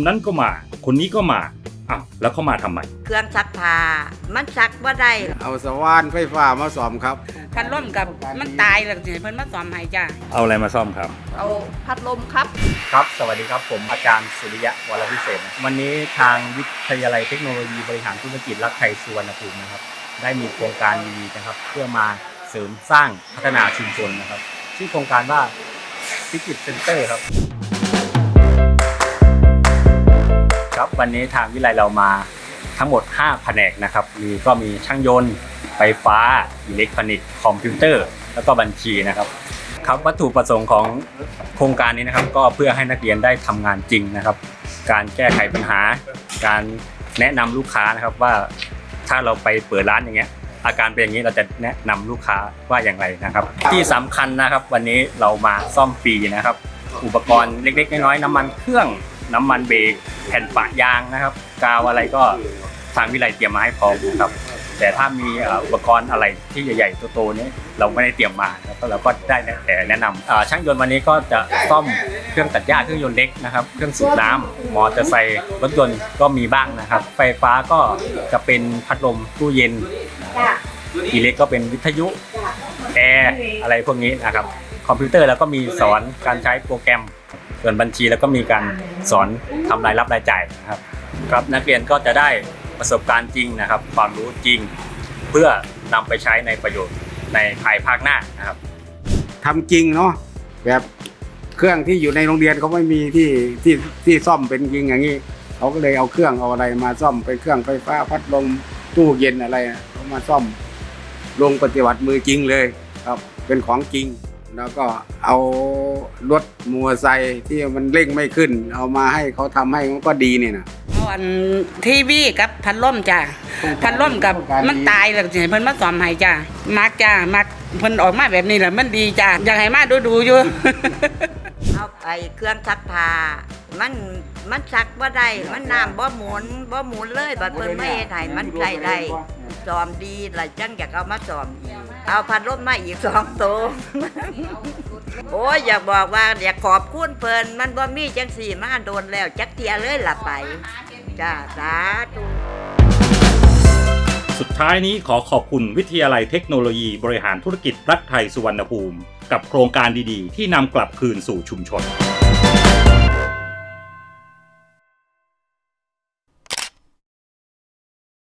คนนั้นก็มา คนนี้ก็มาอ้าวแล้วเขามาทำไม เครื่องซักผ้ามันซักบ่ได้เอาสว่านไฟฟ้ามาซ่อมครับ พัดลมกับมันตายแล้วสิให้เพิ่นมาซ่อมให้จ้า เอาอะไรมาซ่อมครับ เอาพัดลมครับ ครับ สวัสดีครับ ผมอาจารย์สุริยะวรวิเศษวันนี้ทางวิทยาลัยเทคโนโลยีบริหารธุรกิจรักไทยสุวรรณภูมินะครับ ได้มีโครงการดีๆนะครับ เพื่อมาเสริมสร้างพัฒนาชุมชนนะครับ ชื่อโครงการว่าฟิกิตเซ็นเตอร์ครับ ครับวันนี้ทางวิไลเรามาทั้งหมด 5 แผนกนะครับ มีก็มีช่างยนต์ ไฟฟ้า อิเล็กทรอนิกส์ คอมพิวเตอร์ แล้วก็บัญชีนะครับ ครับวัตถุประสงค์ของโครงการนี้นะครับ ก็เพื่อให้นักเรียนได้ทำงานจริงนะครับ การแก้ไขปัญหา การแนะนำลูกค้านะครับว่าถ้าเราไปเปิดร้านอย่างเงี้ยอาการเป็นอย่างนี้เราจะแนะนำลูกค้าว่าอย่างไรนะครับ ที่สำคัญนะครับวันนี้เรามาซ่อมฟรีนะครับ อุปกรณ์เล็กๆน้อยๆน้ำมันเครื่อง น้ำมันเบรกแผ่นปะยางนะครับ กาวอะไรก็ทางวิไลเตรียมมาให้พร้อมนะครับ แต่ถ้ามีอุปกรณ์อะไรที่ใหญ่ๆโตๆนี้เราไม่ได้เตรียมมานะครับเราก็ได้แต่แนะนำช่างยนต์วันนี้ก็จะซ่อมเครื่องตัดหญ้าเครื่องยนต์เล็กนะครับ เครื่องสูบน้ำมอเตอร์ไซค์รถยนต์ก็มีบ้างนะครับ ไฟฟ้าก็จะเป็นพัดลมตู้เย็นอิเล็กก็เป็นวิทยุแอร์อะไรพวกนี้นะครับ คอมพิวเตอร์แล้วก็มีสอนการใช้โปรแกรม ส่วนบัญชีแล้วก็มีการสอนทำรายรับรายจ่ายนะครับครับนักเรียนก็จะได้ประสบการณ์จริงนะครับ ความรู้จริง เพื่อนำไปใช้ในประโยชน์ในภายภาคหน้านะครับทำจริงเนาะแบบเครื่องที่อยู่ในโรงเรียนเขาไม่มีที่ที่ที่ซ่อมเป็นจริงอย่างนี้เขาก็เลยเอาเครื่องเอาอะไรมาซ่อมเป็นเครื่องไฟฟ้าพัดลมตู้เย็นอะไรอะเขามาซ่อมลงปฏิบัติมือจริงเลยครับ เป็นของจริง แล้วก็เอารถมอเตอร์ไซค์ที่มันเร่งไม่ขึ้น เอามาให้เขาทำให้มันก็ดีนี่นะ เอาอันทีวีกับพัดลมจ้าพัดลมกับมันตายแล้วสิให้เพิ่นมาซ่อมให้จ้ามักจ้ามักเพิ่นออกมาแบบนี้แหละมันดีจ้าอยากให้มาดูๆอยู่ เอาไปเครื่องซักผ้ามันมันซักบ่ได้ มันน้ำบ่หมุนบ่หมุนเลยบัดเพิ่นไม่เฮ็ดให้มันใช้ได้สอมดีล่ะจังอยากเอามาสอมอีก เอาพัดลมมาอีกสองตัวโอ้ยอยากบอกว่าอยากขอบคุณเพิ่นมันบ่มีจังสี่มาโดนแล้ว จักเทียเลยล่ะไปจ้าสาธุสุดท้ายนี้ขอขอบคุณวิทยาลัยเทคโนโลยีบริหารธุรกิจรัฐไทยสุวรรณภูมิ กับโครงการดีๆ ที่นำกลับคืนสู่ชุมชน